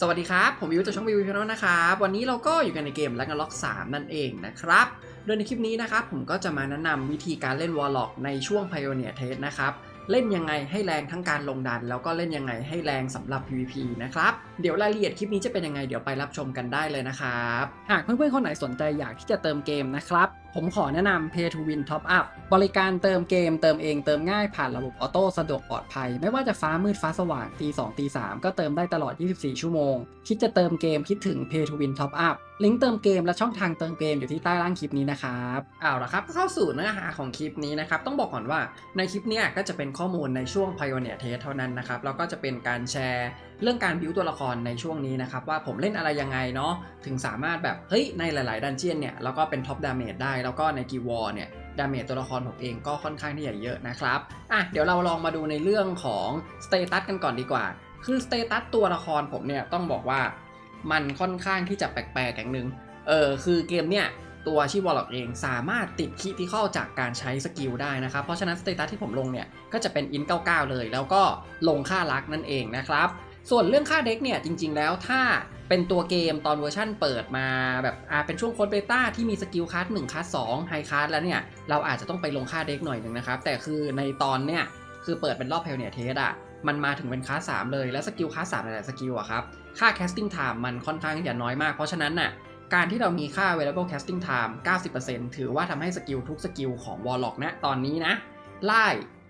สวัสดีครับ ผมวิวจากช่องวิวพินนะครับ วันนี้เราก็อยู่กันในเกม r a g n a r o k 3นั่นเองนะครับ โดยในคลิปนี้นะครับ ผมก็จะมาแนะนำวิธีการเล่น Warlock ในช่วง Pioneer Test นะครับ เล่นยังไงให้แรงทั้งการลงดัน แล้วก็เล่นยังไงให้แรงสำหรับ PVP นะครับ เดี๋ยวรายละเอียดคลิปนี้จะเป็นยังไงเดี๋ยวไปรับชมกันได้เลยนะครับ หากเพื่อนๆคนไหนสนใจอยากที่จะเติมเกมนะครับ ผมขอแนะนำ Pay to Win Top Up บริการเติมเกมเติมเองเติมง่ายผ่านระบบออโต้สะดวกปลอดภัย ไม่ว่าจะฟ้ามืดฟ้าสว่างตี2ตี3ก็เติมได้ตลอด 24 ชั่วโมง คิดจะเติมเกมคิดถึง Pay to Win Top Up ลิงก์เติมเกมและช่องทางเติมเกมอยู่ที่ใต้ล่างคลิปนี้นะครับเอาละครับเข้าสู่เนื้อหาของคลิปนี้นะครับ ต้องบอกก่อนว่าในคลิปเนี้ยก็จะเป็นข้อมูลในช่วง Pioneer Test เท่านั้นนะครับแล้วก็จะเป็นการแชร์ เรื่องการบิวตัวละครในช่วงนี้นะครับว่าผมเล่นอะไรยังไงเนาะถึงสามารถแบบเฮ้ยในหลาย ๆ ดันเจียนเนี่ยเราก็เป็นท็อปดาเมจได้แล้วก็ในกีวอร์เนี่ยดาเมจตัวละครผมเองก็ค่อนข้างที่จะเยอะนะครับอะเดี๋ยวเราลองมาดูในเรื่องของสเตตัสกันก่อนดีกว่า คือสเตตัสตัวละครผมเนี่ยต้องบอกว่ามันค่อนข้างที่จะแปลกๆอย่างหนึ่งเออคือเกมเนี่ยตัวชีวอลล็อกเองสามารถติดคิที่เข้าจากการใช้สกิลได้นะครับ เพราะฉะนั้นสเตตัสที่ผมลงเนี่ย ก็จะเป็นอิน 99 เลย แล้วก็ลงค่ารักนั่นเองนะครับ ส่วนเรื่องค่าเด็กเนี่ยจริง ๆ แล้วถ้าเป็นตัวเกมตอนเวอร์ชั่นเปิดมาแบบอ่าเป็นช่วงโค้ดเบต้าที่มีสกิลคัส1คัส2ไฮคัสแล้วเนี่ย เราอาจจะต้องไปลงค่าเด็กหน่อยหนึ่งนะครับ แต่คือในตอนเนี่ยคือเปิดเป็นรอบเพลเนียเทสอะมันมาถึงเป็นคลาส3เลยแล้วสกิลคลาส3หลายๆสกิลอะครับ ค่า casting time มันค่อนข้างจะน้อยมาก เพราะฉะนั้นน่ะการที่เรามีค่า available casting time 90%ถือว่าทำให้สกิลทุกสกิลของ Warlock นะตอนนี้นะไล่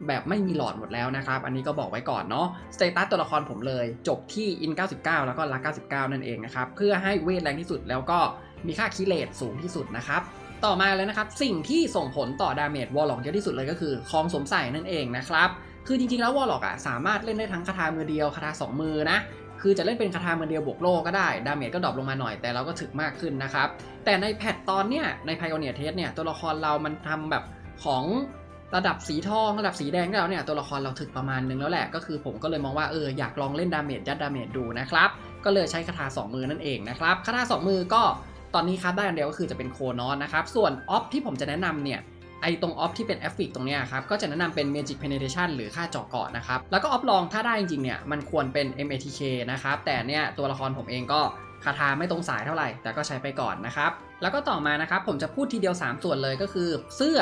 แบบไม่มีหลอดหมดแล้วนะครับ อันนี้ก็บอกไว้ก่อนเนาะสเตตัสตัวละครผมเลย จบที่ in 99 แล้วก็ลัก99 นั่นเองนะครับ เพื่อให้เวทแรงที่สุดแล้วก็มีค่าคิเลตสูงที่สุดนะครับต่อมาเลยนะครับ สิ่งที่ส่งผลต่อดาเมจวอลล็อกเยอะที่สุดเลยก็คือคลองสมใส่นั่นเองนะครับ คือจริงๆแล้ววอลล็อกอะสามารถเล่นได้ทั้งคาถามือเดียวคาถาสองมือนะ คือจะเล่นเป็นคาถามือเดียวบวกโลก็ได้ ดาเมจก็ดรอปลงมาหน่อยแต่เราก็ถึกมากขึ้นนะครับ แต่ในแพทตอนเนี้ยใน Pioneer Test เนี่ยตัวละครเรามันทำแบบของ ระดับสีทองระดับสีแดงแล้วเนี่ยตัวละครเราถึกประมาณนึงแล้วแหละก็คือผมก็เลยมองว่าเอออยากลองเล่นดาเมจยัดดาเมจดูนะครับก็เลยใช้คาถาสองมือนั่นเองนะครับคาถาสองมือก็ตอนนี้ครับได้อันเดียวก็คือจะเป็นโคนอนนะครับส่วนออฟที่ผมจะแนะนำเนี่ยไอตรงออฟที่เป็นแอฟฟิกตรงเนี้ยครับก็จะแนะนำเป็น Magic Penetration หรือค่าเจาะเกาะนะครับแล้วก็ออฟลองถ้าได้จริงๆเนี่ยมันควรเป็น MATK นะครับแต่เนี่ยตัวละครผมเองก็คาถาไม่ตรงสายเท่าไหร่ แต่ก็ใช้ไปก่อนนะครับ แล้วก็ต่อมานะครับ ผมจะพูดทีเดียว 3 ส่วนเลยก็คือ เสื้อ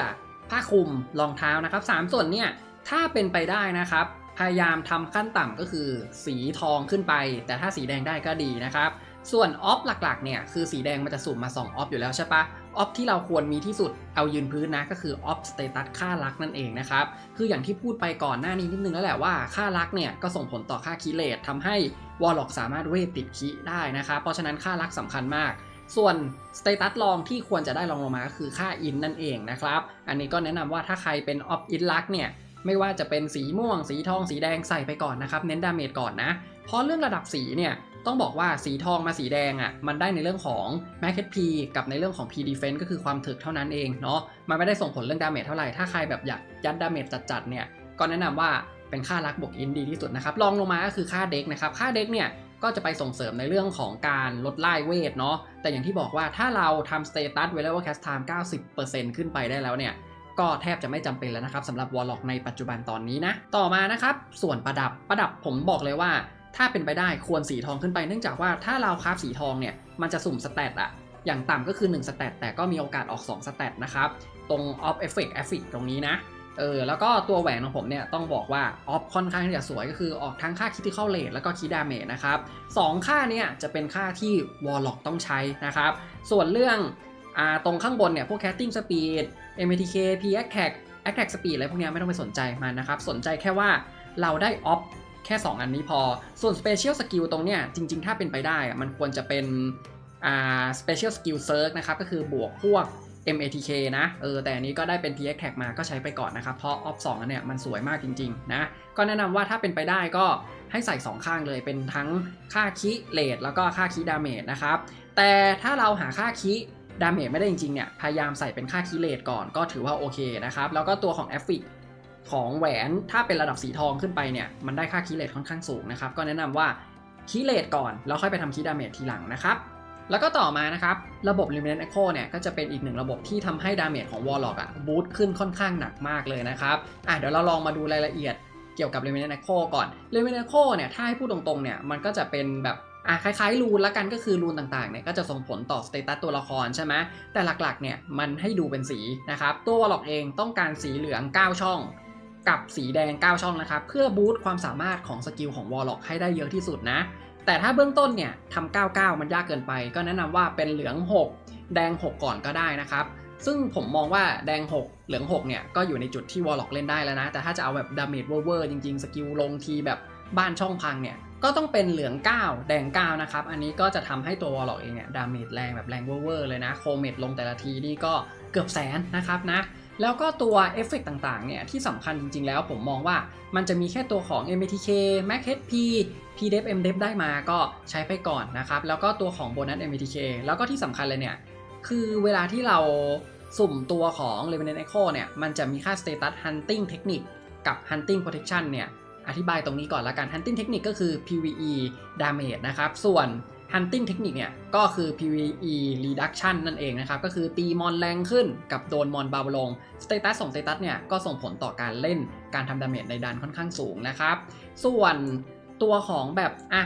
ผ้าคลุมรองเท้านะครับ 3 ส่วนเนี่ยถ้าเป็นไปได้นะครับ พยายามทำขั้นต่ำก็คือ สีทองขึ้นไป แต่ถ้าสีแดงได้ก็ดีนะครับ ส่วนออฟหลักๆเนี่ยคือสีแดงมันจะสุ่มมา 2 ออฟอยู่แล้วใช่ปะออฟที่เราควรมีที่สุดเอายืนพื้นนะก็คือออฟสเตตัสค่ารักนั่นเองนะครับ คืออย่างที่พูดไปก่อนหน้านี้นิดนึงแล้วแหละว่าค่ารักเนี่ยก็ส่งผลต่อค่าคีเลตทำให้วอลล็อกสามารถเวทติดคีได้นะครับเพราะฉะนั้นค่ารักสำคัญมาก ส่วนสเตตัสรองที่ควรจะได้รองลงมาก็คือค่าอินนั่นเองนะครับ อันนี้ก็แนะนำว่าถ้าใครเป็นออฟอินลักเนี่ยไม่ว่าจะเป็นสีม่วง สีทอง สีแดงใส่ไปก่อนนะครับ เน้นดาเมจก่อนนะ เพราะเรื่องระดับสีเนี่ยต้องบอกว่าสีทองมาสีแดงอะ่ะมันได้ในเรื่องของ m a r k e t P กับในเรื่องของ P Defense ก็คือความถึกเท่านั้นเองเนาะมันไม่ได้ส่งผลเรื่องดาเมจเท่าไหร่ถ้าใครแบบอยากยัดดาเมจจัดๆเนี่ยก็แนะนำว่าเป็นค่ารักบวกอินดีที่สุดนะครับลองลงมาก็คือค่าเด็กนะครับค่าเด็กเนี่ย ก็จะไปส่งเสริมในเรื่องของการลดไล่เวทเนาะแต่อย่างที่บอกว่าถ้าเราทำสเตตัสเวลา cast time 90%ขึ้นไปได้แล้วเนี่ยก็แทบจะไม่จำเป็นแล้วนะครับสำหรับวอลล็อกในปัจจุบันตอนนี้นะ ต่อมานะครับส่วนประดับประดับผมบอกเลยว่า ถ้าเป็นไปได้ควรสีทองขึ้นไปเนื่องจากว่าถ้าเราคราฟสีทองเนี่ยมันจะสุ่มสเตตอะอย่างต่ำก็คือ1สเตตแต่ก็มีโอกาสออก2สเตตนะครับตรง off effect effect ตรงนี้นะ เออแล้วก็ตัวแหวนของผมเนี่ยต้องบอกว่าออฟค่อนข้างที่จะสวยก็คือออกทั้งค่า critical rate แล้วก็ key damage นะครับสองค่าเนี่ยจะเป็นค่าที่ warlock ต้องใช้นะครับ ส่วนเรื่องอ่าตรงข้างบนเนี่ยพวก casting speed MATK P attack attack speed อะไรพวกนี้ไม่ต้องไปสนใจมันนะครับ สนใจแค่ว่าเราได้ออฟแค่ 2 อันนี้พอ ส่วน special skill ตรงเนี้ยจริง ๆ ถ้าเป็นไปได้มันควรจะเป็นอ่า special skill search นะครับก็คือบวกพวก MATK นะ เออ แต่อันนี้ก็ได้เป็น PX tag มาก็ใช้ไปก่อนนะครับ เพราะออฟ2อันเนี่ยมันสวยมากจริงๆนะ ก็แนะนำว่าถ้าเป็นไปได้ก็ให้ใส่ 2 ข้างเลยเป็นทั้งค่าคิเลตแล้วก็ค่าคิดาเมจนะครับ แต่ถ้าเราหาค่าคิดาเมจไม่ได้จริงๆเนี่ย พยายามใส่เป็นค่าคิเลตก่อนก็ถือว่าโอเคนะครับ แล้วก็ตัวของ a f f i c ของแหวนถ้าเป็นระดับสีทองขึ้นไปเนี่ยมันได้ค่าคิเลตค่อนข้างสูงนะครับ ก็แนะนำว่าคิเลตก่อนแล้วค่อยไปทำคิดาเมจทีหลังนะครับ แล้วก็ต่อมานะครับ ระบบ Luminant Echo เนี่ยก็จะเป็นอีกหนึ่งระบบที่ทำให้ดาเมจของ Warlock อะบูตขึ้นค่อนข้างหนักมากเลยนะครับอะเดี๋ยวเราลองมาดูรายละเอียดเกี่ยวกับ Luminant Echo ก่อน Luminant Echo เนี่ยถ้าให้พูดตรงๆเนี่ยมันก็จะเป็นแบบอะคล้ายๆรูนละกันก็คือรูนต่างๆเนี่ยก็จะส่งผลต่อสเตตัสตัวละครใช่ไหมแต่หลักๆเนี่ยมันให้ดูเป็นสีนะครับตัววอลล็อกเองต้องการสีเหลือง 9 ช่อง กับสีแดง 9 ช่องนะครับเพื่อบูตความสามารถของสกิลของวอลล็อกให้ได้เยอะที่สุดนะ แต่ถ้าเบื้องต้นเนี่ยทำ99 มันยากเกินไป ก็แนะนำว่าเป็นเหลือง 6 แดง 6 ก่อนก็ได้นะครับซึ่งผมมองว่าแดง 6 เหลือง 6 เนี่ย ก็อยู่ในจุดที่วอลล็อกเล่นได้แล้วนะ แต่ถ้าจะเอาแบบดาเมจเวอร์จริง ๆ สกิลลงทีแบบบ้านช่องพังเนี่ย ก็ต้องเป็นเหลือง 9 แดง 9 นะครับ อันนี้ก็จะทำให้ตัววอลล็อกเองเนี่ยดาเมจแรงแบบแรงเวอร์เลยนะ โคเมดลงแต่ละทีนี่ก็เกือบแสนนะครับนะ แล้วก็ตัวเอฟเฟกต่างๆ เนี่ย ที่สำคัญจริงๆ แล้วผมมองว่ามันจะมีแค่ตัวของ MATK Max HP PDEF MDEF ได้มาก็ใช้ไปก่อนนะครับ แล้วก็ตัวของโบนัส MATK แล้วก็ที่สำคัญเลยเนี่ย คือเวลาที่เราสุ่มตัวของ r e v e n a n t Echo เนี่ย มันจะมีค่า Status Hunting Technique กับ Hunting Protection เนี่ย อธิบายตรงนี้ก่อนละกัน Hunting Technique ก็คือ PVE Damage นะครับ ส่วน Hunting Technique เนี่ยก็คือ PVE Reduction นั่นเองนะครับ ก็คือตีมอนแรงขึ้นกับโดนมอนเบาลง Status ส่ง Status เนี่ยก็ส่งผลต่อการเล่นการทำดาเมจในดันค่อนข้างสูงนะครับ ส่วนตัวของแบบอะ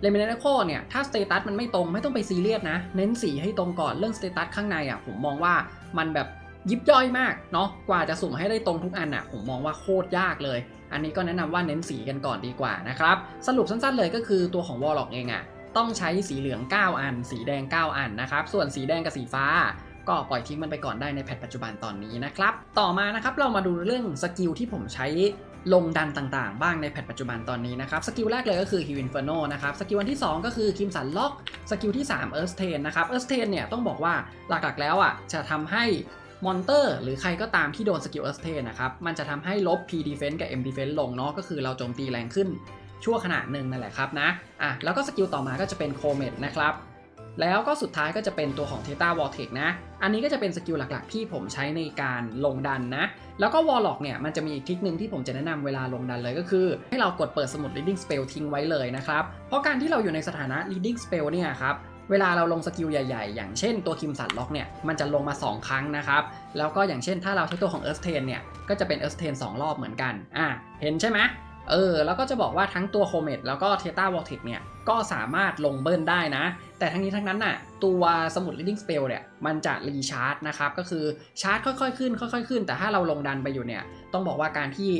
เลมิเนโคเนี่ยถ้าสเตตัสมันไม่ตรงไม่ต้องไปซีเรียสนะ เน้นสีให้ตรงก่อนเรื่องสเตตัสข้างในอะผมมองว่ามันแบบยิบย่อยมากเนาะกว่าจะสุ่มให้ได้ตรงทุกอันอะผมมองว่าโคตรยากเลย อันนี้ก็แนะนำว่าเน้นสีกันก่อนดีกว่านะครับ สรุปสั้นๆเลยก็คือตัวของวอลล็อกเองอะ ต้องใช้สีเหลือง 9 อัน สีแดง 9 อันนะครับ ส่วนสีแดงกับสีฟ้า ก็ปล่อยทิ้งมันไปก่อนได้ในแพทปัจจุบันตอนนี้นะครับ ต่อมานะครับเรามาดูเรื่องสกิลที่ผมใช้ลงดันต่างๆ บ้างในแพทปัจจุบันตอนนี้นะครับ สกิลแรกเลยก็คือ h i w Inferno นนะครับ สกิลอันที่ 2 ก็คือคิมสันล็อก สกิลที่3 Earth Train นะครับ Earth Train เนี่ยต้องบอกว่าหลักๆแล้วอะจะทำให้มอนเตอร์หรือใครก็ตามที่โดนสกิล Earth Train นะครับ มันจะทำให้ลบ P Defense กับ M Defense ลงเนาะ ก็คือเราโจมตีแรงขึ้น ชั่วขณะหนึ่งนั่นแหละครับนะอะแล้วก็สกิลต่อมาก็จะเป็น c o m e t นะครับแล้วก็สุดท้ายก็จะเป็นตัวของ Theta Vortex นะ อันนี้ก็จะเป็นสกิลหลักๆ ที่ผมใช้ในการลงดันนะ แล้วก็ Warlock เนี่ย มันจะมีอีกทริคหนึ่งที่ผมจะแนะนำเวลาลงดันเลยก็คือ ให้เรากดเปิดสมุด Reading Spell ทิ้งไว้เลยนะครับ เพราะการที่เราอยู่ในสถานะ Reading Spell เนี่ยครับเวลาเราลงสกิลใหญ่ๆ อย่างเช่นตัวคิมสันล็อกเนี่ย มันจะลงมา 2 ครั้งนะครับ แล้วก็อย่างเช่นถ้าเราใช้ตัวของ Earth Train เนี่ย ก็จะเป็น Earth Train 2รอบเหมือนกัน อะเห็นใช่ไหม เออแล้วก็จะบอกว่าทั้งตัวโคเม t แล้วก็เทต้าวอลเท x เนี่ยก็สามารถลงเบิ้ลได้นะ แต่ทั้งนี้ทั้งนั้นน่ะตัวสมุด reading spell เนี่ยมันจะรีชาร์จนะครับ ก็คือชาร์จค่อยๆขึ้นค่อยๆขึ้น แต่ถ้าเราลงดันไปอยู่เนี่ยต้องบอกว่าการที่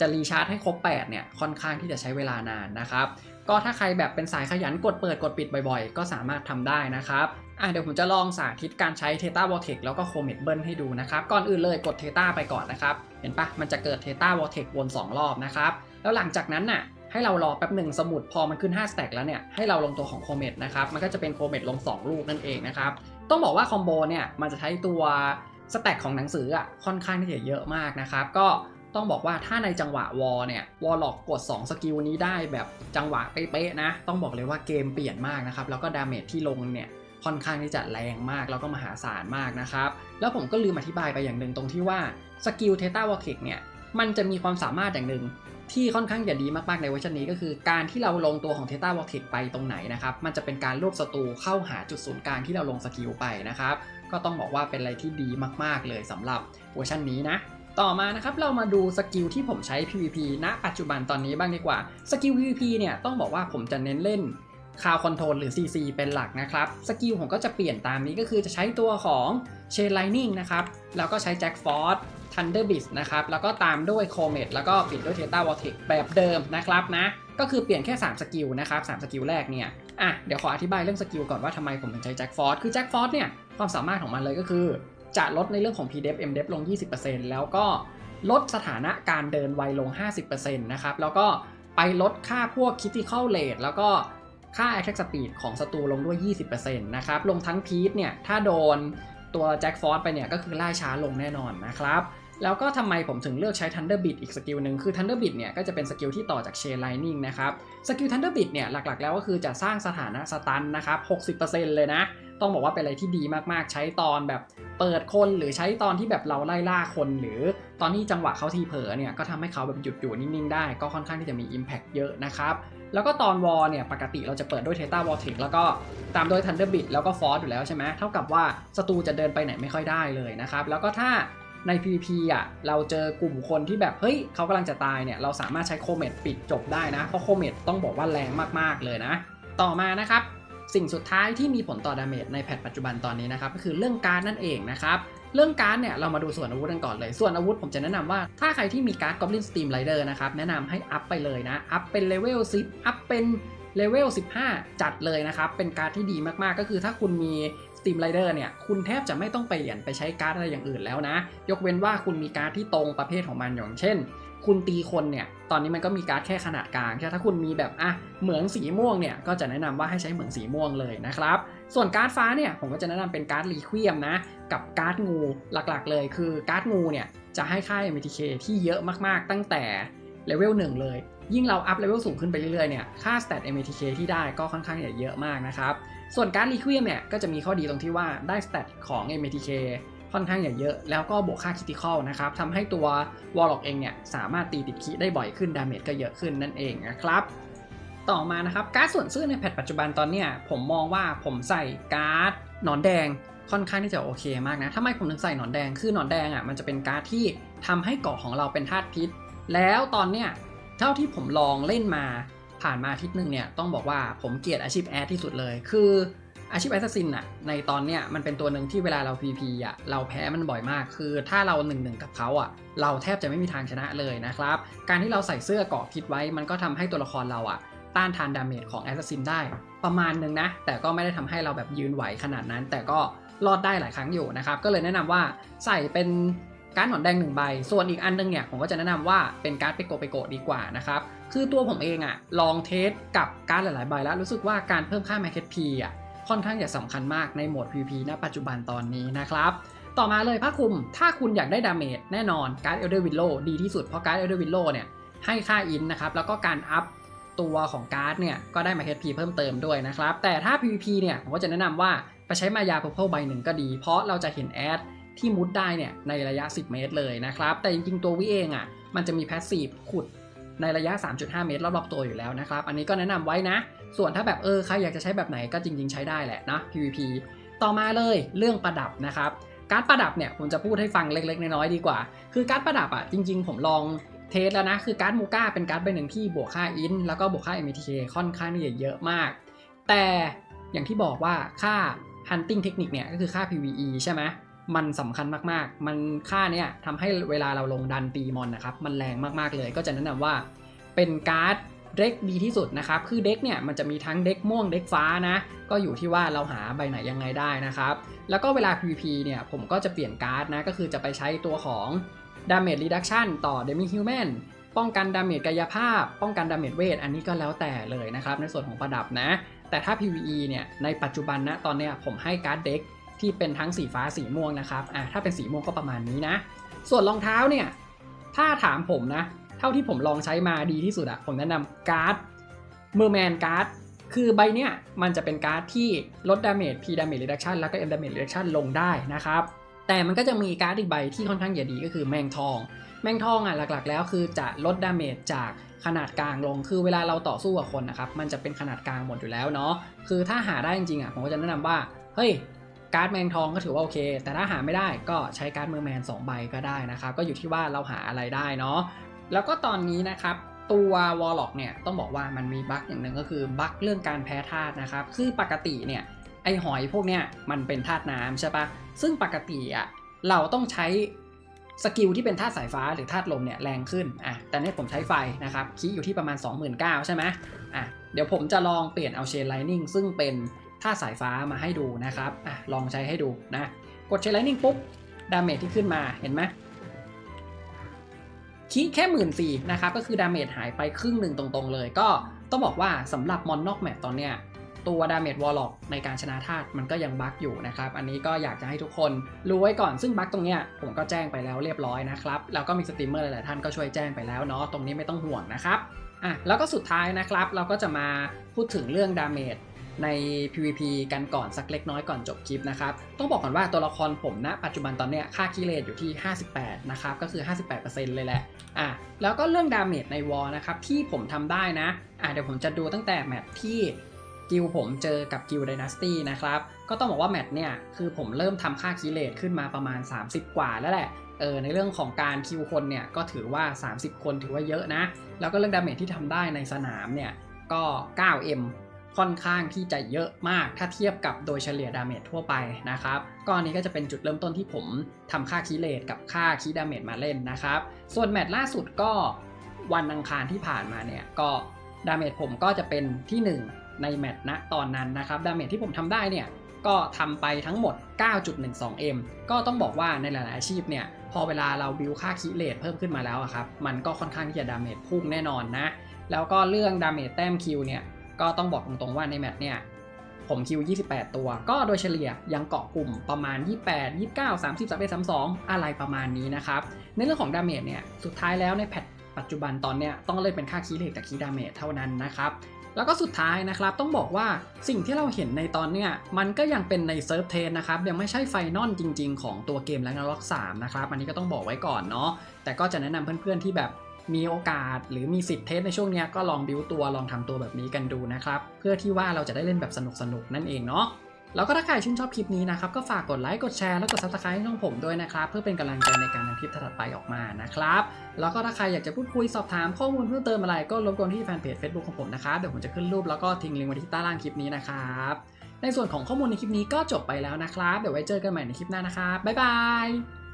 จะรีชาร์จให้ครบ 8 เนี่ยค่อนข้างที่จะใช้เวลานานนะครับ ก็ถ้าใครแบบเป็นสายขยันกดเปิดกดปิดบ่อยๆ ก็สามารถทำได้นะครับอะเดี๋ยวผมจะลองสาธิตการใช้ Theta Vortex แล้วก็ Comet เบิลให้ดูนะครับ ก่อนอื่นเลยกด Theta ไปก่อนนะครับ เห็นปะมันจะเกิด Theta Vortex วน 2 รอบนะครับ แล้วหลังจากนั้นน่ะให้เรารอแป๊บหนึ่งสมุดพอมันขึ้น5สแต็กแล้วเนี่ยให้เราลงตัวของ Comet นะครับมันก็จะเป็น Comet ลง 2 ลูกนั่นเองนะครับต้องบอกว่าคอมโบเนี่ยมันจะใช้ตัวสแต็กของหนังสืออะค่อนข้างที่จะเยอะมากนะครับก็ต้องบอกว่าถ้าในจังหวะวอลเนี่ยวอลล็อกกด 2 สกิลนี้ได้แบบจังหวะเป๊ะๆนะ ต้องบอกเลยว่าเกมเปลี่ยนมากนะครับแล้วก็ดาเมจที่ลงเนี่ยค่อนข้างที่จะแรงมากแล้วก็มหาศาลมากนะครับแล้วผมก็ลืมอธิบายไปอย่างหนึ่งตรงที่ว่าสกิลเทต้าวอลเทกเนี่ยมันจะมีความสามารถอย่างหนึ่ง ที่ค่อนข้างจะดีมากๆในเวอร์ชันนี้ก็คือการที่เราลงตัวของ Theta Vortex ไปตรงไหนนะครับ มันจะเป็นการรวบศัตรูเข้าหาจุดศูนย์กลางที่เราลงสกิลไปนะครับ ก็ต้องบอกว่าเป็นอะไรที่ดีมากๆเลยสำหรับเวอร์ชันนี้นะต่อมานะครับเรามาดูสกิลที่ผมใช้ PVP ณ ปัจจุบันตอนนี้บ้างดีกว่า สกิล PVP เนี่ยต้องบอกว่าผมจะเน้นเล่นคาวคอนโทรลหรือ CC เป็นหลักนะครับ สกิลผมก็จะเปลี่ยนตามนี้ก็คือจะใช้ตัวของ Chain Lightning นะครับ แล้วก็ใช้ Jack Force Thunder b e a s t นะครับ แล้วก็ตามด้วย Comet แล้วก็ปิดด้วย Theta Vortex แบบเดิมนะครับนะ ก็คือเปลี่ยนแค่ 3 สกิลนะครับ3สกิลแรกเนี่ย อะ เดี๋ยวขออธิบายเรื่องสกิลก่อนว่าทำไมผมถึงใช้ Jack Force คือ Jack Force เนี่ย ความสามารถของมันเลยก็คือ จะลดในเรื่องของ PDEF MDEF ลง 20%แล้วก็ลดสถานะการเดินไวลง 50%นะครับ แล้วก็ไปลดค่าพวก Critical Rate แล้วก็ค่า Attack Speed ของศัตรูลงด้วย 20%นะครับ ลงทั้งพีทเนี่ย ถ้าโดนตัว Jack Force ไปเนี่ย ก็คือล่าช้าลงแน่นอนนะครับ แล้วก็ทำไมผมถึงเลือกใช้ Thunder Beat อีกสกิลหนึ่งคือ Thunder Beat เนี่ยก็จะเป็นสกิลที่ต่อจาก Chain Lightning นะครับ สกิล Thunder Beat เนี่ยหลักๆ แล้วก็คือจะสร้างสถานะสตันนะครับ 60%เลยนะ ต้องบอกว่าเป็นอะไรที่ดีมากๆ ใช้ตอนแบบเปิดคนหรือใช้ตอนที่แบบเราไล่ล่าคน หรือตอนที่จังหวะเขาทีเผลอเนี่ยก็ทำให้เขาแบบหยุดอยู่นิ่งๆได้ ก็ค่อนข้างที่จะมี Impact เยอะนะครับแล้วก็ตอนวอลเนี่ยปกติเราจะเปิดด้วย Theta Vortex แล้วก็ตามด้วย Thunder Beat แล้วก็ Force อยู่แล้วใช่ไหมเท่ากับว่าศัตรูจะเดินไปไหนไม่ค่อยได้เลยนะครับแล้วก็ถ้า ใน PVP อะเราเจอกลุ่มคนที่แบบเฮ้ยเขากำลังจะตายเนี่ยเราสามารถใช้โคเมตปิดจบได้นะ เพราะโคเมตต้องบอกว่าแรงมากๆเลยนะ ต่อมานะครับสิ่งสุดท้ายที่มีผลต่อดาเมจในแพทปัจจุบันตอนนี้นะครับก็คือเรื่องการนั่นเองนะครับเรื่องการ์ดเนี่ยเรามาดูส่วนอาวุธกันก่อนเลย ส่วนอาวุธผมจะแนะนำว่าถ้าใครที่มีการ์ด Goblin Steam Rider นะครับแนะนำให้อัพไปเลยนะ อัพเป็นเลเวล10 อัพเป็น เลเวล 15 จัดเลยนะครับ เป็นการ์ดที่ดีมากๆ ก็คือถ้าคุณมี Steam Rider เนี่ย คุณแทบจะไม่ต้องไปเปลี่ยนไปใช้การ์ดอะไรอย่างอื่นแล้วนะ ยกเว้นว่าคุณมีการ์ดที่ตรงประเภทของมันอย่างเช่น คุณตีคนเนี่ย ตอนนี้มันก็มีการ์ดแค่ขนาดกลางใช่ถ้าคุณมีแบบอะเหมืองสีม่วงเนี่ย ก็จะแนะนำว่าให้ใช้เหมืองสีม่วงเลยนะครับ ส่วนการ์ดฟ้าเนี่ย ผมก็จะแนะนำเป็นการ์ดรีเควียมนะ กับการ์ดงูหลักๆ เลย คือการ์ดงูเนี่ย จะให้ค่า MTK ที่เยอะมากๆ ตั้งแต่เลเวล1เลย ยิ่งเราอัพเลเวลสูงขึ้นไปเรื่อยๆเนี่ยค่า stat MTK ที่ได้ก็ค่อนข้างจะเยอะมากนะครับ ส่วนการรีควียมเนี่ยก็จะมีข้อดีตรงที่ว่าได้ stat ของ MTK ค่อนข้างอย่าเยอะ แล้วก็บวกค่า critical นะครับทำให้ตัว Warlock เองเนี่ยสามารถตีติดคีได้บ่อยขึ้นดาเมจก็เยอะขึ้นนั่นเองนะครับ ต่อมานะครับการ์ดส่วนซื่อในแพทปัจจุบันตอนเนี้ยผมมองว่าผมใส่การ์ดหนอนแดงค่อนข้างที่จะโอเคมากนะทำไมผมถึงใส่หนอนแดง คือหนอนแดงอะมันจะเป็นการ์ดที่ทำให้เกาะของเราเป็นธาตุพิษ แล้วตอนเนี้ย เท่าที่ผมลองเล่นมาผ่านมาอาทิตย์หนึ่งเนี่ยต้องบอกว่าผมเกลียดอาชีพแอดที่สุดเลย คืออาชีพแอสซัสซินอะในตอนเนี้ยมันเป็นตัวหนึ่งที่เวลาเรา PVP อะเราแพ้มันบ่อยมาก คือถ้าเรา1นหนึ่งกับเขาอะเราแทบจะไม่มีทางชนะเลยนะครับ การที่เราใส่เสื้อเกาะพิษไว้ มันก็ทำให้ตัวละครเราอะต้านทานดาเมจของแอสซัสซินได้ ประมาณหนึ่งนะ แต่ก็ไม่ได้ทำให้เราแบบยืนไหวขนาดนั้น แต่ก็รอดได้หลายครั้งอยู่นะครับ ก็เลยแนะนำว่าใส่เป็น การ์ดหนอนแดงหนึ่งใบ ส่วนอีกอันนึงเนี่ยผมก็จะแนะนำว่าเป็นการ์ดเปโกเปโกดีกว่านะครับ คือตัวผมเองอะลองเทสกับการ์ดหลายๆใบแล้วรู้สึกว่าการเพิ่มค่า m a r k e t P อะค่อนข้างจะสำคัญมากในโหมด PVP ณปัจจุบันตอนนี้นะครับต่อมาเลยผ้าคลุม ถ้าคุณอยากได้ดาเมจแน่นอนการ์ดเอลเดอร์วิลโลดีที่สุดเพราะการ์ดเอลเดอร์วิลโลเนี่ยให้ค่าอินนะครับแล้วก็การอัพตัวของการ์ดเนี่ยก็ได้มา HP เพิ่มเติมด้วยนะครับ แต่ถ้า PVP เนี่ยผมก็จะแนะนำว่าไปใช้มายา Purple ใบหนึ่งก็ดี เพราะเราจะเห็นแอด ที่มุดได้เนี่ยในระยะ 10 เมตรเลยนะครับ แต่จริงๆตัววิเองอะมันจะมีแพสซีฟขุดในระยะ 3.5 เมตรรอบๆตัวอยู่แล้วนะครับ อันนี้ก็แนะนำไว้นะ ส่วนถ้าแบบเออใครอยากจะใช้แบบไหนก็จริง ๆ ใช้ได้แหละนะ PVP ต่อมาเลยเรื่องประดับนะครับ การประดับเนี่ยผมจะพูดให้ฟังเล็กๆ น้อยๆดีกว่า คือการประดับอะจริง ๆ ผมลองเทสแล้วนะ คือการ์ดมูก้าเป็นการ์ดใบหนึ่งที่บวกค่าอินแล้วก็บวกค่า MTK ค่อนข้างที่จะเยอะมาก แต่อย่างที่บอกว่าค่า hunting เทคนิคเนี่ยก็คือค่า PVE ใช่ไหม มันสำคัญมากๆ มันค่าเนี่ยทำให้เวลาเราลงดันตีมอนนะครับ มันแรงมากๆเลย ก็จะแนะนำว่าเป็นการ์ดเด็กดีที่สุดนะครับ คือเด็กเนี่ยมันจะมีทั้งเด็กม่วงเด็กฟ้านะ ก็อยู่ที่ว่าเราหาใบไหนยังไงได้นะครับ แล้วก็เวลา PVP เนี่ยผมก็จะเปลี่ยนการ์ดนะ ก็คือจะไปใช้ตัวของ Damage Reduction ต่อ Demi Human ป้องกันดาเมจกายภาพ ป้องกันดาเมจเวท อันนี้ก็แล้วแต่เลยนะครับ ในส่วนของประดับนะ แต่ถ้า PVE เนี่ย ในปัจจุบันนะ ตอนเนี้ยผมให้การ์ดเด็ก ที่เป็นทั้งสีฟ้าสีม่วงนะครับอะถ้าเป็นสีม่วงก็ประมาณนี้นะ ส่วนรองเท้าเนี่ยถ้าถามผมนะ เท่าที่ผมลองใช้มาดีที่สุดอะผมแนะนำการ์ดเมอร์แมนการ์ดคือใบเนี้ยมันจะเป็นการ์ดที่ลดดาเมจ P damage reduction แล้วก็ M damage reduction ลงได้นะครับ แต่มันก็จะมีการ์ดอีกใบที่ค่อนข้างจะดีก็คือแมงทอง แมงทองอะหลักๆ แล้วคือจะลดดาเมจจากขนาดกลางลง คือเวลาเราต่อสู้กับคนนะครับ มันจะเป็นขนาดกลางหมดอยู่แล้วเนาะ คือถ้าหาได้จริงๆอะผมก็จะแนะนำว่า เฮ้ย การ์ดแมงทองก็ถือว่าโอเค แต่ถ้าหาไม่ได้ก็ใช้การ์ดเมอร์แมน2ใบก็ได้นะครับ ก็อยู่ที่ว่าเราหาอะไรได้เนาะ แล้วก็ตอนนี้นะครับตัววอลล็อกเนี่ยต้องบอกว่ามันมีบั๊กอย่างหนึ่งก็คือบั๊กเรื่องการแพ้ธาตุนะครับ คือปกติเนี่ยไอหอยพวกเนี้ยมันเป็นธาตุน้ำใช่ปะซึ่งปกติอะเราต้องใช้สกิลที่เป็นธาตุสายฟ้าหรือธาตุลมเนี่ยแรงขึ้นอะแต่เนี่ยผมใช้ไฟนะครับคีย์อยู่ที่ประมาณ 29,000ใช่ไหมอะเดี๋ยวผมจะลองเปลี่ยนเอาเชนไลนิ่งซึ่งเป็น ธาสายฟ้ามาให้ดูนะครับอลองใช้ให้ดูนะ กดเชนไลนิ่งปุ๊บ ดาเมจที่ขึ้นมาเห็นไหมคิแค่หมื่นสี่นะครับ ก็คือดาเมจหายไปครึ่งหนึ่งตรงๆเลย ก็ต้องบอกว่าสำหรับมอนนอกแมปตอนเนี้ยตัวดาเมจวอลล็อกในการชนะธาตุมันก็ยังบั๊กอยู่นะครับ อันนี้ก็อยากจะให้ทุกคนรู้ไว้ก่อนซึ่งบั๊กตรงเนี้ยผมก็แจ้งไปแล้วเรียบร้อยนะครับ แล้วก็มีสตรีมเมอร์หลายๆท่านก็ช่วยแจ้งไปแล้วเนาะตรงนี้ไม่ต้องห่วงนะครับอะแล้วก็สุดท้ายนะครับเราก็จะมาพูดถึงเรื่องดาเมจ ใน PVP กันก่อนสักเล็กน้อยก่อนจบคลิปนะครับ ต้องบอกก่อนว่าตัวละครผมณปัจจุบันตอนเนี้ยค่าคิเลตอยู่ที่ 58 นะครับ ก็คือ 58%เลยแหละ อะ แล้วก็เรื่องดาเมจในวอลนะครับ ที่ผมทำได้นะ อะ เดี๋ยวผมจะดูตั้งแต่แมตช์ที่กิลผมเจอกับกิล Dynasty นะครับ ก็ต้องบอกว่าแมตช์เนี่ย คือผมเริ่มทำค่าคิเลตขึ้นมาประมาณ 30 กว่าแล้วแหละเออในเรื่องของการคิวคนเนี่ยก็ถือว่า 30 คนถือว่าเยอะนะ แล้วก็เรื่องดาเมจที่ทำได้ในสนามเนี่ยก็ 9M ค่อนข้างที่จะเยอะมากถ้าเทียบกับโดยเฉลี่ยดาเมจทั่วไปนะครับก็อันนี้ก็จะเป็นจุดเริ่มต้นที่ผมทำค่าคีเลทกับค่าคีดาเมจมาเล่นนะครับ ส่วนแมตช์ล่าสุดก็วันอังคารที่ผ่านมาเนี่ยก็ดาเมจผมก็จะเป็นที่ 1 ในแมตช์ณตอนนั้นนะครับดาเมจที่ผมทำได้เนี่ยก็ทำไปทั้งหมด 9.12m ก็ต้องบอกว่าในหลายๆอาชีพเนี่ยพอเวลาเราบิวค่าคีเลทเพิ่มขึ้นมาแล้วครับ มันก็ค่อนข้างที่จะดาเมจพุ่งแน่นอนนะ แล้วก็เรื่องดาเมจแต้มคิวเนี่ย ก็ต้องบอกตรงๆว่าในแมตช์เนี่ยผมคิว 28 ตัว ก็โดยเฉลี่ยยังเกาะกลุ่มประมาณ 28 29 30 31 32 อะไรประมาณนี้นะครับ ในเรื่องของดาเมจเนี่ย สุดท้ายแล้วในแพทปัจจุบันตอนเนี้ยต้องเล่นเป็นค่าคีเลทกับคีดาเมจเท่านั้นนะครับ แล้วก็สุดท้ายนะครับต้องบอกว่าสิ่งที่เราเห็นในตอนเนี้ยมันก็ยังเป็นในเซิร์ฟเทนนะครับ ยังไม่ใช่ไฟนอลจริง ๆ ของตัวเกมแลงล็อก3นะครับ อันนี้ก็ต้องบอกไว้ก่อนเนาะแต่ก็จะแนะนำเพื่อนๆที่แบบ มีโอกาสหรือมีสิทธิ์เทสในช่วงนี้ก็ลองบิวตัวลองทำตัวแบบนี้กันดูนะครับ เพื่อที่ว่าเราจะได้เล่นแบบสนุกๆนั่นเองเนาะแล้วก็ถ้าใครชื่นชอบคลิปนี้นะครับ ก็ฝากกดไลค์กดแชร์แล้วกด subscribe ช่องผมด้วยนะครับ เพื่อเป็นกำลังใจในการทำคลิปถัดไปออกมานะครับ แล้วก็ถ้าใครอยากจะพูดคุยสอบถามข้อมูลเพิ่มเติมอะไรก็รบกวนที่แฟนเพจ Facebook ของผมนะครับเดี๋ยวผมจะขึ้นรูปแล้วก็ทิ้งลิงก์ไว้ที่ใต้ล่างคลิปนี้นะครับในส่วนของข้อมูลในคลิปนี้ก็จบไปแล้วนะครับ เดี๋ยวไว้เจอกันใหม่ในคลิปหน้านะครับบ๊ายบาย